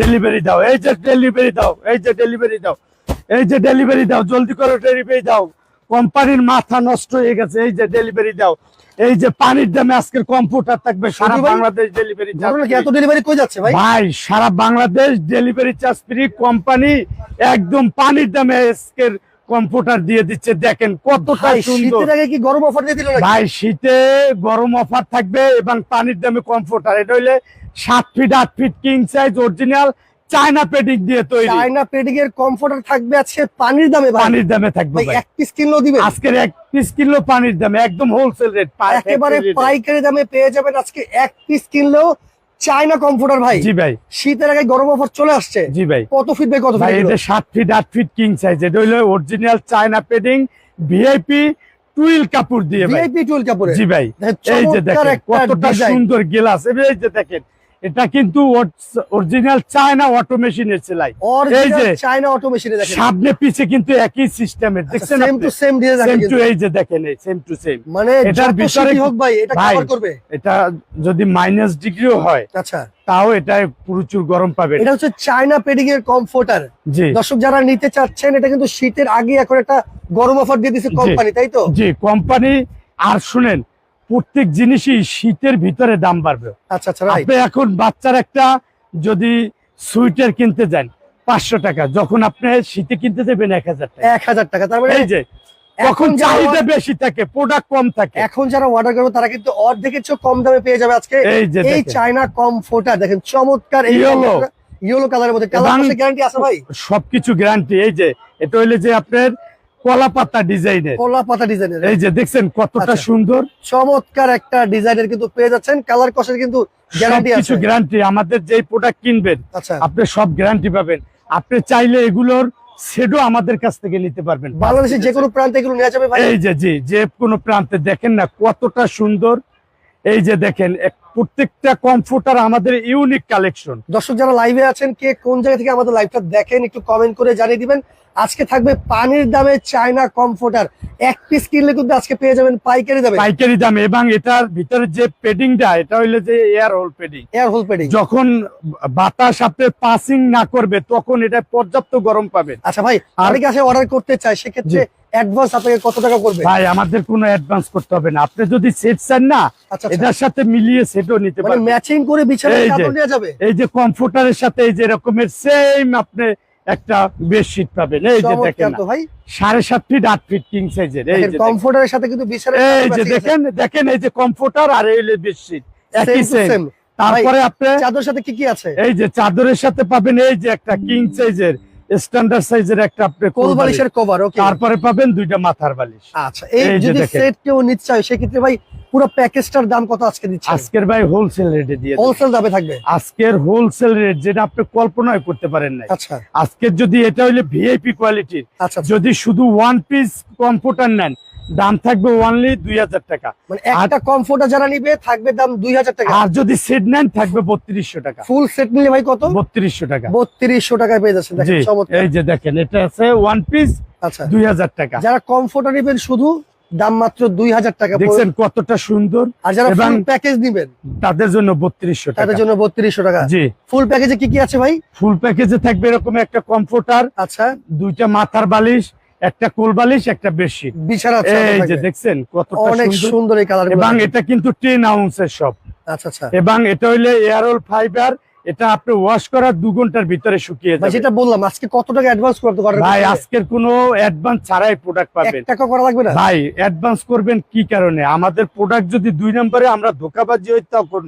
Delivery দাও এই যে ডেলিভারি দাও এই যে ডেলিভারি দাও এই যে ডেলিভারি দাও জলদি করে ডেলিভারি দাও। কোম্পানির মাথা নষ্ট হয়ে গেছে এই যে ডেলিভারি দাও। এই যে পানির দামে আজকের কম্পিউটার থাকবে সারা বাংলাদেশ ডেলিভারি এত ডেলিভারি কই যাচ্ছে ভাই? ভাই সারা Bangladesh delivery charge free company একদম পানির দামে আজকের কম্পিউটার দিয়ে দিচ্ছে। দেখেন কতটা সুন্দর। কি গরম অফার দিয়ে দিল ভাই শীতে গরম অফার থাকবে এবং পানির দামে কম্পিউটার এটা হইলে সাত ফিট আট feet king size original China padding দিয়ে তৈরি। চায়না পেডিং এর কমফোর্টার থাকবে আছে পানির দামে পানির দামে থাকবে এক পিস কিনলেও দিবে আজকের এক পিস কিলো পানির দামে একদম হোলসেল রেট একেবারে পাইকারি দামে পেয়ে যাবেন আজকে এক পিস কিনলেও চায়না কমফোর্টার ভাই। জি ভাই। শীতের আগে গরম অফার চলে আসছে। জি ভাই। কত ফিট বাই কত ভাই ফিট এটা সাত ফিট আট ফিট কিং সাইজ এটা হইল original China padding VIP twill কাপড় দিয়ে ভাই। ভিআইপি টুল কাপড়ে? জি ভাই। এই যে দেখেন কতটা সুন্দর গিলাস এই যে দেখেন এটা কিন্তু অরিজিনাল চায়না অটোমেশনের সেলাই। এই যে চায়না অটোমেশনে দেখেন। সামনে পিছে কিন্তু একই সিস্টেমের দেখছেন সেম টু সেম সেম দেখেন টু কিন্তু। এই যে দেখেন এই সেম টু সেম মানে এটার ভিতরে হোক ভাই এটা কভার করবে। এটা যদি মাইনাস ডিগ্রিও হয় আচ্ছা। তাও এটা প্রচুর গরম পাবে। এটা হচ্ছে চায়না পেডিং এর কমফোর্টার জি। দর্শক যারা নিতে চাচ্ছেন এটা কিন্তু শীতের আগে এখন একটা গরম অফার দিয়ে দিচ্ছে জি। কোম্পানি তাই তো? জি কোম্পানি আর শুনেন প্রত্যেক জিনিসই শীতের ভিতরে দাম বাড়বে। আচ্ছা আচ্ছা আপনি এখন বাচ্চার একটা যদি সুইটার কিনতে যান পাঁচশো টাকা যখন আপনি শীতে কিনতে যাবেন এক হাজার টাকা। এক হাজার টাকা তার মানে এই যে এখন চাহিদা বেশি থাকে প্রোডাক্ট কম থাকে। এখন যারা অর্ডার করবে তারা কিন্তু অর্ধেকের চেয়ে কম দামে পেয়ে যাবে আজকে। এই যে এই। চায়না কমফোর্টার দেখেন চমৎকার এই Yellow। ইয়েলো কালারের মধ্যে। কালার গ্যারান্টি আছে ভাই। সবকিছু গ্যারান্টি এই যে এটা হইলে যে আপনার কলা পাতা ডিজাইনের। কলা পাতা ডিজাইনের। এই যে দেখছেন কতটা আচ্ছা। সুন্দর। চমৎকার একটা ডিজাইনের কিন্তু পেয়ে যাচ্ছেন। কালার কষের কিন্তু গ্যারান্টি আছে। গ্যারান্টি। আমাদের যে প্রোডাক্ট কিনবেন আচ্ছা। আপনি সব গ্যারান্টি পাবেন। আপনি চাইলে এগুলোর সেডও আমাদের কাছ থেকে নিতে পারবেন। বাংলাদেশের যে কোনো প্রান্তে এগুলো নেওয়া যাবে ভাই? এই যে জি যে কোনো প্রান্তে দেখেন না কতটা সুন্দর। এই যে দেখেন প্রত্যেকটা কমফোর্টার আমাদের ইউনিক কালেকশন দর্শক যারা লাইভে আছেন কে কোন জায়গা থেকে আমাদের লাইভটা দেখেন একটু কমেন্ট করে জানিয়ে দিবেন। আজকে থাকবে পানির দামে চায়না কমফোর্টার এক পিস কিনলে কিন্তু আজকে পেয়ে যাবেন পাইকারি দামে। পাইকারি দামে এবং এটার ভিতরে যে পেডিংটা এটা হইলে যে air hole padding air hole padding যখন বাতাস আপনি পাসিং না করবে তখন এটা পর্যাপ্ত গরম পাবে। আচ্ছা ভাই আর- আসে অর্ডার করতে চায় সেক্ষেত্রে অ্যাডভান্স আপনাকে কত টাকা করবে ভাই আমাদের কোনো অ্যাডভান্স করতে হবে না। আপনি যদি সেট চান না আচ্ছা আচ্ছা। এটার সাথে মিলিয়ে সেটও নিতে মানে ম্যাচিং করে বিছানা এই যে। চাদর নেওয়া যাবে? এই যে কমফোর্টারের সাথে এই যে রকমের সেম আপনি একটা বেডশিট পাবেন। এই যে দেখেন সাড়ে সাত ফিট আট ফিট কিং সাইজের এই যে। কমফোর্টারের সাথে কিন্তু এই যে দেখেন দেখেন এই যে কমফোর্টার আর এই বেডশিট একই সেম সেম তারপরে আপনি চাদর সাথে কি কি আছে? এই যে চাদরের সাথে পাবেন এই যে একটা কিং সাইজের স্ট্যান্ডার্ড সাইজের একটা আপনি কোল কোল বালিশের কভার ওকে তারপরে পাবেন দুইটা মাথার বালিশ। আচ্ছা এই যদি সেট কেউ নিচ্ছে চায় সেক্ষেত্রে ভাই পুরো প্যাকেজটার দাম কত আজকে দিচ্ছে আজকের ভাই হোলসেল রেটে দিয়ে হোলসেল দামে থাকবে? আজকের হোলসেল রেট যেটা আপনি কল্পনাই করতে পারেন না আচ্ছা। আজকের যদি এটা হইলে ভিআইপি কোয়ালিটির আচ্ছা। যদি শুধু ওয়ান পিস কম্পিউটার নেন দাম থাকবে ওনলি দুই হাজার টাকা। মানে একটা কমফোর্টার যারা নিবে থাকবে দাম দুই হাজার টাকা। আর যদি সেট নেন থাকবে বত্রিশশো টাকা। ফুল সেট নিলে ভাই কত? বত্রিশশো টাকা। বত্রিশশো টাকায় পেয়ে যাচ্ছেন। এই যে দেখেন এটা আছে ওয়ান পিস আচ্ছা। দুই হাজার টাকা। যারা কমফোর্টার নিবেন শুধু দাম মাত্র দুই হাজার টাকা দেখছেন কতটা সুন্দর? আর যারা ফুল প্যাকেজ নিবেন তাদের জন্য বত্রিশশো তাদের জন্য বত্রিশশো টাকা। জি। ফুল প্যাকেজে কি কি আছে ভাই? ফুল প্যাকেজে থাকবে এরকম একটা কমফোর্টার আচ্ছা। দুইটা মাথার বালিশ একটা কোল বালিশ একটা বেডশিট। বিছানা এই যে দেখছেন কতটা অনেক সুন্দর। এই কালার এবং এটা কিন্তু টেন আউন্সের সব আচ্ছা আচ্ছা। এবং এটা হইলে এয়ারোল ফাইবার এটা আপনি ওয়াশ করার দু ঘণ্টার ভিতরে শুকিয়ে যাবে। যেটা বললাম আজকে কত টাকা অ্যাডভান্স করতে পারবেন? ভাই আজকের কোনো অ্যাডভান্স ছাড়াই প্রোডাক্ট পাবেন। টাকা করা লাগবে না? ভাই অ্যাডভান্স করবেন কি কারণে? আমাদের প্রোডাক্ট যদি দুই নম্বরে আমরা ধোকাবাজি হই তখন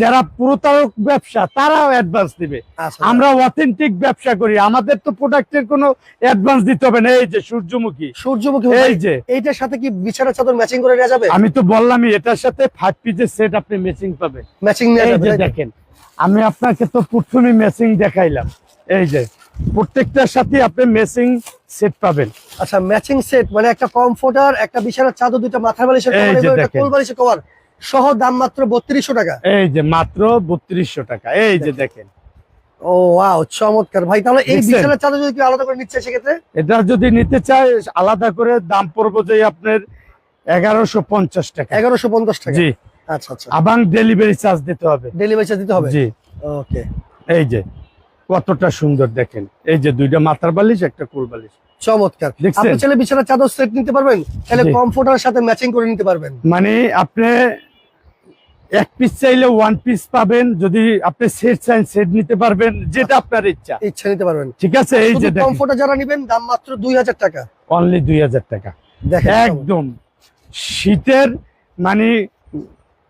যারা প্রতারক ব্যবসা তারাও অ্যাডভান্স দিবে। আচ্ছা। আমরা অথেন্টিক ব্যবসা করি। আমাদের তো প্রোডাক্টের কোনো অ্যাডভান্স দিতে হবে না। এই যে সূর্যমুখী। সূর্যমুখী এই যে। এইটার সাথে কি বিছানা চাদর ম্যাচিং করে নেওয়া যাবে? আমি তো বললামই এটার সাথে ফাইভ পিসের সেট আপনি ম্যাচিং পাবেন। ম্যাচিং নেওয়া যাবে যে তাই তো? দেখেন আমি আপনাকে তো প্রথমে ম্যাচিং দেখাইলাম। এই যে প্রত্যেকটার সাথে আপনি ম্যাচিং সেট পাবেন। আচ্ছা ম্যাচিং সেট মানে একটা কমফোর্টার একটা বিছানার চাদর দুইটা মাথার বালিশের এই কভার একটা কোল বালিশের কভার সহ দাম মাত্র বত্রিশশো টাকা। এই যে মাত্র বত্রিশশো টাকা। এই যে দেখেন। ও ওয়াও চমৎকার। ভাই তাহলে এই? বিছানার চাদর যদি আলাদা করে নিচ্ছে সেক্ষেত্রে? এটা যদি নিতে চায় আলাদা করে দাম পড়ব যে আপনার এগারোশো পঞ্চাশ টাকা। এগারোশো পঞ্চাশ টাকা। জি। আচ্ছা আচ্ছা। আবার ডেলিভারি চার্জ দিতে হবে। ডেলিভারি চার্জ দিতে হবে? জি। ওকে। এই যে কতটা সুন্দর দেখেন। এই যে দুইটা মাথার বালিশ একটা কোল বালিশ। চমৎকার। আপনি চাইলে বিছানার চাদর সেট নিতে পারবেন? তাহলে। কমফোর্টার সাথে ম্যাচিং করে নিতে পারবেন। মানে আপনি এক পিস চাইলে ওয়ান পিস পাবেন যদি আপনি সেট চান সেট নিতে পারবেন যেটা আপনার ইচ্ছা। ইচ্ছা নিতে পারবেন। ঠিক আছে? এই যে কমফোর্টার যারা নেবেন দাম মাত্র দুই হাজার টাকা। অনলি দুই হাজার টাকা। দেখেন একদম। শীতের মানে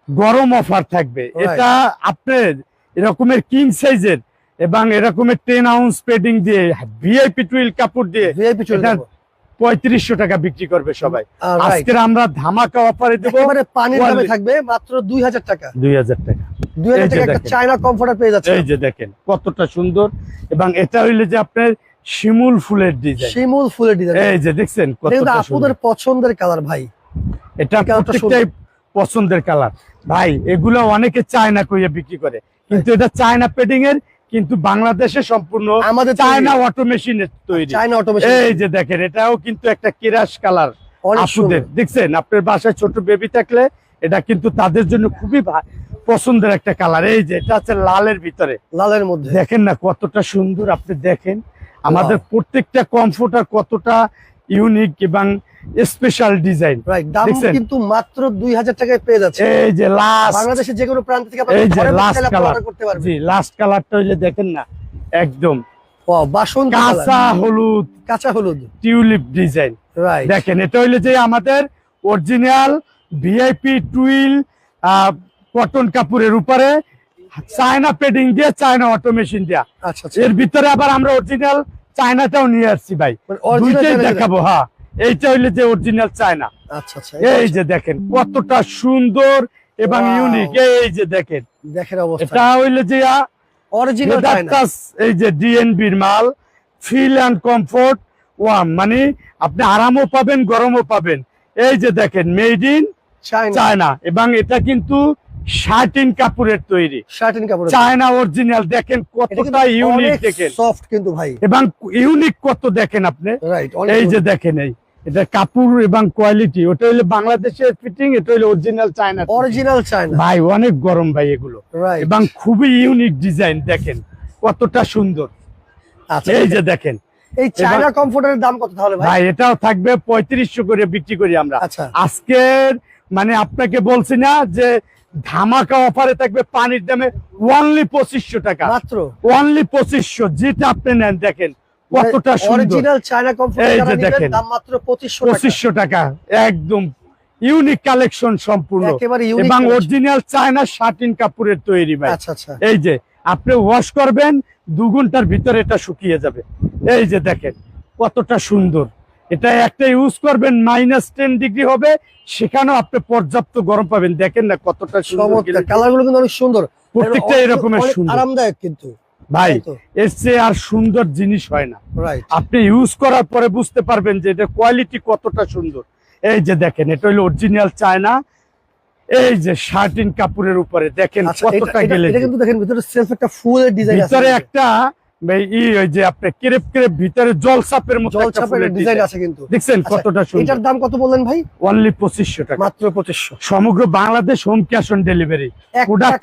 গরম অফার থাকবে। এটা আপনার এরকমের কিং সাইজের এবং এরকমের টেন আউন্স পেডিং দিয়ে ভিআইপি টুইল কাপড় দিয়ে পঁয়ত্রিশশো টাকা বিক্রি করবে সবাই। আজকের আমরা ধামাকা অফারে দেবো। পানির দামে থাকবে মাত্র দুই হাজার টাকা। দুই হাজার টাকা। দুই হাজার টাকা একটা দেখেন। পেয়ে যাচ্ছে দেখেন কতটা সুন্দর। এবং এটা হইলে যে আপনার শিমুল ফুলের ডিজাইন শিমুল ফুলের ডিজাইন এই যে দেখছেন পছন্দের কালার ভাই। এটা প্রত্যেকটাই পছন্দের কালার। ভাই এগুলো অনেকে চায়না কইয়া বিক্রি করে। কিন্তু এটা চায়না পেডিং এর কিন্তু বাংলাদেশে সম্পূর্ণ আমাদের চায়না অটোমেশনের তৈরি। চায়না অটোমেশন এই যে দেখেন এটাও কিন্তু একটা কিরাস কালার আপুদের। দেখছেন? আপনার বাসায় ছোট বেবি থাকলে এটা কিন্তু তাদের জন্য খুবই পছন্দের একটা কালার। এই যে এটা হচ্ছে লালের ভিতরে। লালের মধ্যে। দেখেন না কতটা সুন্দর আপনি দেখেন। আমাদের প্রত্যেকটা কমফোর্টার কতটা ইউনিক এবং স্পেশাল ডিজাইন দাম কিন্তু মাত্র দুই হাজার টাকায় পেয়ে যাচ্ছে এই যে লাস্ট বাংলাদেশের যে কোনো প্রান্ত থেকে এই যে লাস্ট কালার জি লাস্ট কালারটা হইলে দেখেন না একদম। বাসন্তী কাঁচা হলুদ। কাঁচা হলুদ। টিউলিপ ডিজাইন দেখেন এটা হইলে যে আমাদের অরিজিনাল ভিআইপি টুইল কটন কাপড়ের উপরে চায়না পেডিং দিয়ে চায়না অটোমেশন দিয়া। আচ্ছা আচ্ছা। এর ভিতরে আবার আমরা অরিজিনাল চায়নাটাও নিয়ে আসছি ভাই। মানে দুইটাই দেখাবো হ্যাঁ। এইটা হইলে যে অরিজিনাল চায়না। আচ্ছা আচ্ছা এই যে দেখেন কতটা সুন্দর এবং ইউনিক এই যে দেখেন দেখেন অবস্থা। এটা হইলে যে অরিজিনাল চায়না। এই যে ডিএনবির মাল ফিল অ্যান্ড কমফোর্ট ওয়াম মানে আপনি আরামও পাবেন গরমও পাবেন। এই যে দেখেন মেড ইন চায়না। এবং এটা কিন্তু শার্টিন কাপড়ের তৈরি। শার্টিন কাপড় চায়না অরিজিনাল দেখেন কতটা ইউনিক দেখেন। সফট কিন্তু ভাই। এবং ইউনিক কত দেখেন আপনি? রাইট এই যে দেখেন এই এটা কাপড় এবং কোয়ালিটি ওটা হলো বাংলাদেশের ফিটিং এটা হলো অরিজিনাল চায়না অরিজিনাল চায়না। ভাই অনেক গরম ভাই এগুলো। এবং খুবই ইউনিক ডিজাইন দেখেন কতটা সুন্দর। আচ্ছা এই যে দেখেন। এই চায়না কমফোর্টারের দাম কত তাহলে ভাই? ভাই এটাও থাকবে পঁয়ত্রিশশো করে বিক্রি করি আমরা। আচ্ছা। আজকের মানে আপনাকে বলছি না যে ধামাকা অফারে থাকবে পানির দামে ওয়ানলি পঁচিশশো টাকা। মাত্র? ওয়ানলি পঁচিশশো যেটা আপনি নেন দেখেন কতটা অরিজিনাল চায়না কমফোর্টার এই যে দেখেন। দাম মাত্র 2500 টাকা। পঁচিশশো টাকা একদম ইউনিক কালেকশন সম্পূর্ণ। এবং অরিজিনাল চায়না শার্টিন কাপড়ের তৈরি ভাই। আচ্ছা আচ্ছা। এই যে আপনি ওয়াশ করবেন দু ঘণ্টার ভিতরে এটা শুকিয়ে যাবে। এই যে দেখেন কতটা সুন্দর। এটা একটা ইউজ করবেন মাইনাস টেন ডিগ্রি হবে সেখানেও আপনি পর্যাপ্ত গরম পাবেন। দেখেন না কতটা সুন্দর কালারগুলো কিন্তু অনেক সুন্দর। প্রত্যেকটা এরকমের সুন্দর। আরামদায়ক কিন্তু। ভাই এর চেয়ে আর সুন্দর জিনিস হয় না। আপনি ইউজ করার পরে বুঝতে পারবেন যে এটা কোয়ালিটি কতটা সুন্দর। এই যে দেখেন এটা হলো অরিজিনাল চায়না। এই যে শার্টিন কাপড়ের উপরে দেখেন আচ্ছা কতটা গেলে এটা কিন্তু দেখেন ভিতরে সেলফ একটা ফুলের ডিজাইন আছে। ভিতরে একটা ই ওই যে আপনি কেরেপ কেরেপ ভিতরে মতো ডিজাইন আছে কিন্তু। দেখছেন আচ্ছা, কতটা সুন্দর। এটার দাম কত বললেন ভাই? অনলি পঁচিশশো টাকা। মাত্র 2500 সমগ্র Bangladesh home cash on delivery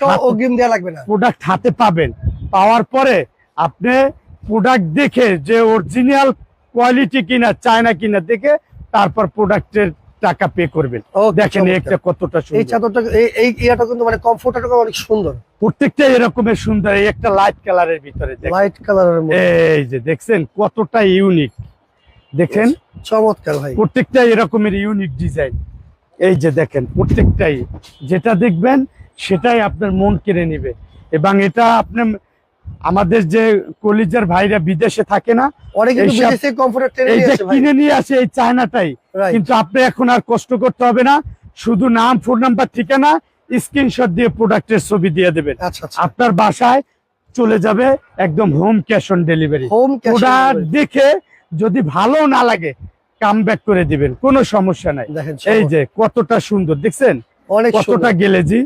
হাতে- অগ্রিম লাগবে না। প্রোডাক্ট হাতে পাবেন। পাওয়ার পরে আপনি প্রোডাক্ট দেখে যে অরিজিনাল কোয়ালিটি কিনা চায়না কিনা দেখে তারপর প্রোডাক্টের টাকা পে করবেন। দেখেন। একটা কতটা এই চাদরটা এই- এই ইয়াটা কিন্তু মানে কমফোর্টারটা অনেক সুন্দর। প্রত্যেকটা এরকমের সুন্দর এই একটা লাইট কালারের ভিতরে দেখেন। লাইট কালারের মধ্যে। এই যে দেখছেন কতটা ইউনিক দেখেন? চমৎকার ভাই। প্রত্যেকটা এরকমের ইউনিক ডিজাইন এই যে দেখেন প্রত্যেকটাই। যেটা দেখবেন সেটাই আপনার মন কেড়ে নিবে। এবং এটা আপনি আমাদের যে কলিজার ভাইরা বিদেশে থাকে না কিনে নিয়ে আসে এই চায়নাটাই। কিন্তু আপনি এখন আর কষ্ট করতে হবে না শুধু নাম ফোন নাম্বার ঠিকানা স্ক্রিনশট দিয়ে প্রোডাক্টের ছবি দিয়ে দেবেন। আচ্ছা আচ্ছা। আপনার বাসায় চলে যাবে একদম home cash on delivery home product দেখে যদি ভালো না লাগে কাম ব্যাক করে দিবেন কোনো সমস্যা নাই। এই যে কতটা সুন্দর দেখছেন? কতটা গেলেজি।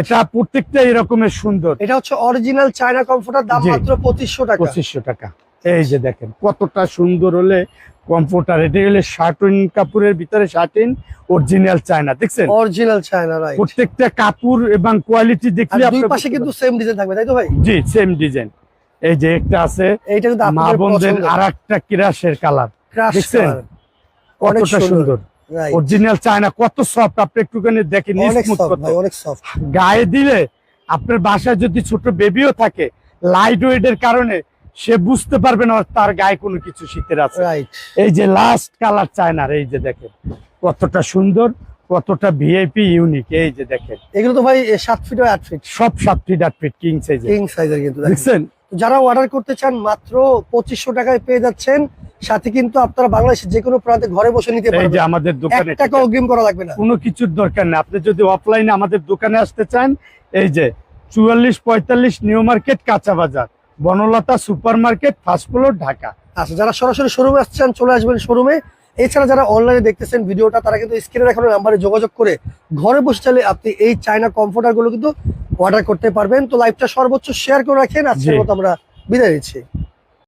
এটা প্রত্যেকটা এরকমের সুন্দর। এটা হচ্ছে অরিজিনাল চায়না কমফোর্টার দাম। মাত্র 2500 টাকা। পঁচিশশো টাকা। এই যে দেখেন কতটা সুন্দর হলে কম্পিউটার এটা হলে শার্টিন কাপড়ের ভিতরে শার্টিন অরিজিনাল চায়না দেখছেন? অরিজিনাল চায়না রাইট প্রত্যেকটা কাপড় এবং কোয়ালিটি দেখলে দুই পাশে কিন্তু সেম ডিজাইন থাকবে তাই তো ভাই? জি সেম ডিজাইন এই যে একটা আছে এইটা কিন্তু মা বোনদের পছন্দ আর একটা কিরাসের কালার দেখছেন? অনেক কতটা সুন্দর। অরিজিনাল চায়না কত সফট আপনি একটুখানি দেখেন অনেক সফট গায়ে দিলে আপনার বাসায় যদি ছোট বেবিও থাকে লাইট ওয়েটের কারণে সে বুঝতে পারবে না তার গায়ে কোনো কিছু শীতের আছে। এই যে লাস্ট কালার চায়নার এই যে দেখেন কতটা সুন্দর কতটা ভিআইপি ইউনিক এই যে দেখেন। এগুলো তো ভাই সাত ফিট আট ফিট সব সাত ফিট আট ফিট কিং সাইজ কিং সাইজের কিন্তু দেখেন। দেখছেন? যারা অর্ডার করতে চান মাত্র পঁচিশশো টাকায় পেয়ে যাচ্ছেন। সাথে কিন্তু আপনারা বাংলাদেশের যে কোনো প্রান্তে ঘরে বসে নিতে এই যে পারবেন। আমাদের দোকানে টাকা অগ্রিম করা লাগবে না। কোনো কিছুর দরকার নেই। আপনি যদি অফলাইনে আমাদের দোকানে আসতে চান এই যে চুয়াল্লিশ পঁয়তাল্লিশ নিউ মার্কেট কাঁচা বাজার Banalata super market first floor Dhaka. আচ্ছা যারা সরাসরি শোরুমে আসছেন চলে আসবেন শোরুমে এছাড়া যারা অনলাইনে দেখতেছেন ভিডিওটা তারা কিন্তু স্ক্রিনে দেখানো নাম্বারে যোগাযোগ করে ঘরে বসে চাইলে আপনি এই চায়না কমফোর্টারগুলো কিন্তু অর্ডার করতে পারবেন। তো লাইভটা সর্বোচ্চ শেয়ার করে রাখেন। আজকের। মতো আমরা বিদায় দিচ্ছি